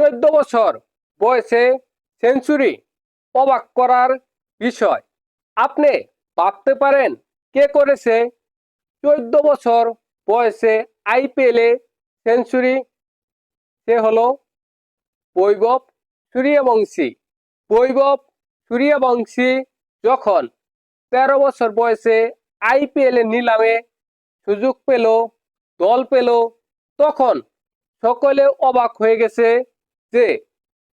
চোদ্দ বছর বয়সে সেঞ্চুরি অবাক করার বিষয়। আপনি ভাবতে পারেন কে করেছে? চোদ্দ বছর বয়সে আইপিএলে সেঞ্চুরি। সে হলো বৈভব সূর্যবংশী। বৈভব সূর্যবংশী যখন তেরো বছর বয়সে আইপিএল নিলামে সুযোগ পেল, দল পেল, তখন সকলে অবাক হয়ে গেছে যে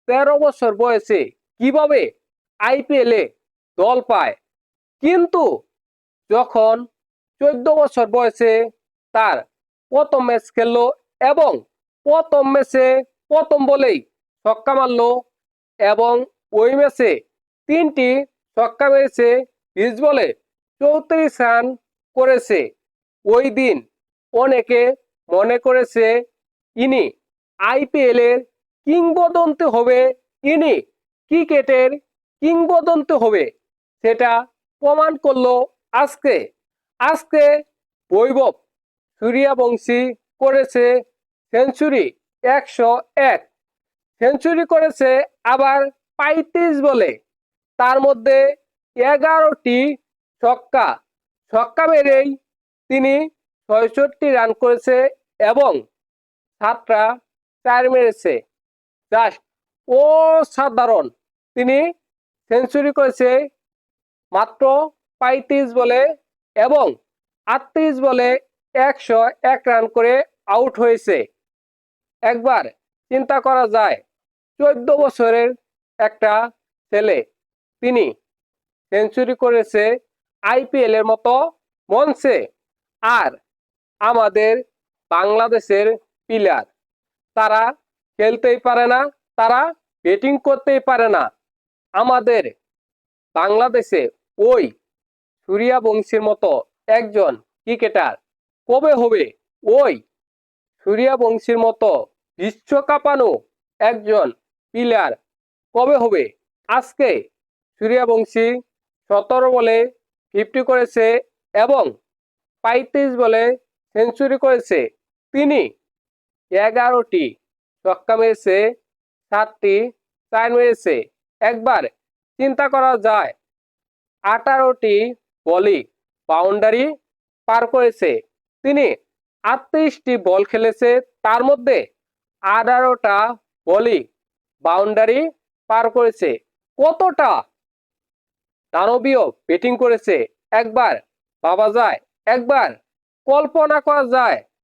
তেরো বছর বয়সে কীভাবে আইপিএলে দল পায়। কিন্তু যখন চোদ্দ বছর বয়সে তার প্রথম ম্যাচ খেললো এবং প্রথম ম্যাচে প্রথম বলেই ছক্কা মারলো এবং ওই ম্যাচে তিনটি ছক্কা মেরেছে, বিশ বলে চৌত্রিশ রান করেছে। ওই দিন অনেকে মনে করেছে, ইনি আইপিএল এর কিংবদন্তি হবে ইনি, ক্রিকেটের কিংবদন্তি হবে। সেটা প্রমাণ করল আজকে। আজকে বৈভব সূর্যবংশী করেছে সেঞ্চুরি একশো এক। সেঞ্চুরি করেছে আবার পঁয়ত্রিশ বলে। তার মধ্যে এগারোটি ছক্কা। ছক্কা মেরেই তিনি ছয়ষট্টি রান করেছে এবং সাতটা চার মেরেছে। জাস্ট অসাধারণ। তিনি সেঞ্চুরি করেছে মাত্র পঁয়ত্রিশ বলে এবং আটত্রিশ বলে একশো এক রান করে আউট হয়েছে। একবার চিন্তা করা যায়, চোদ্দ বছরের একটা ছেলে, তিনি সেঞ্চুরি করেছে আইপিএল এর মতো মঞ্চে। আর আমাদের বাংলাদেশের প্লেয়ার তারা খেলতেই পারে না, তারা ব্যাটিং করতেই পারে না। আমাদের বাংলাদেশে ওই সূর্যবংশীর মতো একজন ক্রিকেটার কবে হবে? ওই সূর্যবংশীর মতো বিশ্বকাপানো একজন প্লেয়ার কবে হবে? আজকে সূর্যবংশী সতেরো বলে ফিফটি করেছে এবং পঁয়ত্রিশ বলে সেঞ্চুরি করেছে। তিনি এগারোটি ছক্কা মেরেছে সাতটি চার মেরেছে একবার চিন্তা করা যায়, আঠারোটি বলই বাউন্ডারি পার করেছে। তিনি আটত্রিশটি বল খেলেছে, তার মধ্যে আঠারোটা বলই বাউন্ডারি পার করেছে। কতটা দানবীয় ব্যাটিং করেছে, একবার ভাবা যায়। একবার কল্পনা করা যায়